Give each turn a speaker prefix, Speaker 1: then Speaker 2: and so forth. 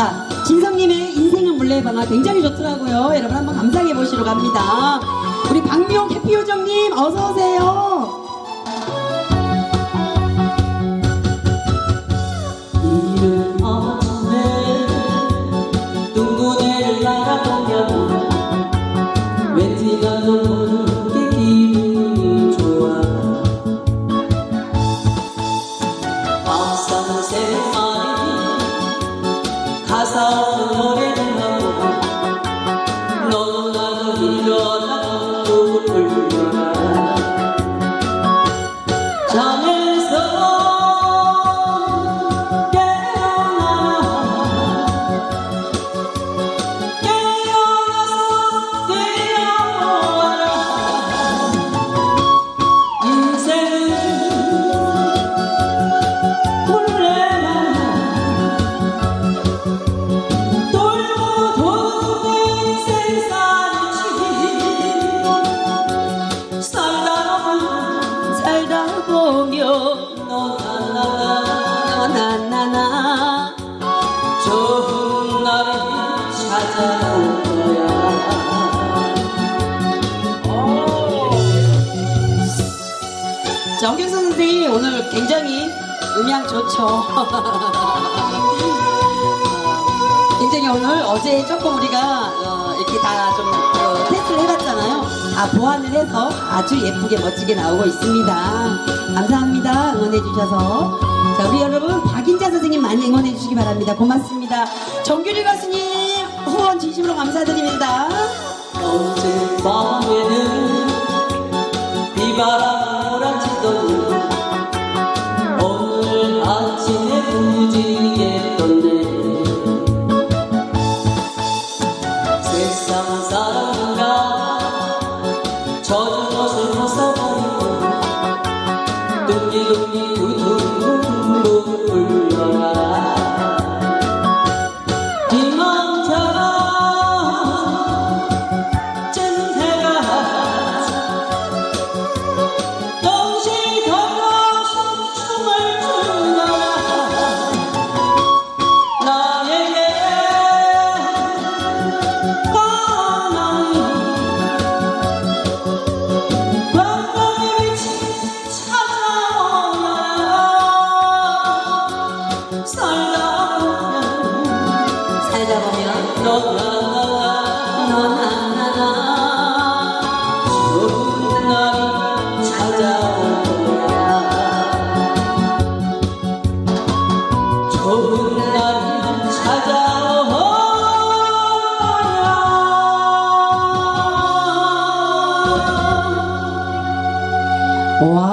Speaker 1: 자, 진성님의 인생은 물레방아 굉장히 좋더라고요. 여러분 한번 감상해 보시러 갑니다. 우리 박미용 해피요정님 어서 오세요.
Speaker 2: 가사 없는 노래를 하고 너도 나도 일어나 또 불러 나나나 좋은 날이 찾아올 거야
Speaker 1: 정경선 선생님 오늘 굉장히 음향 좋죠. 굉장히 오늘 어제 조금 우리가 어, 이렇게 다좀 테스트를 해봤잖아요. 다 보완을 해서 아주 예쁘게 멋지게 나오고 있습니다. 감사합니다. 응원해주셔서. 자, 우리 여러분 박인 주시기 바랍니다. 고맙습니다. 정규리 가수님 후원 진심으로 감사드립니다.
Speaker 2: 어젯밤에는 비바람 몰아치더니 오늘 아침에 무지개 떴네 세상 사람인가 젖은 옷을 벗어버리고 둥기둥기 두둥둥 불러 좋은 날이 거야
Speaker 1: 와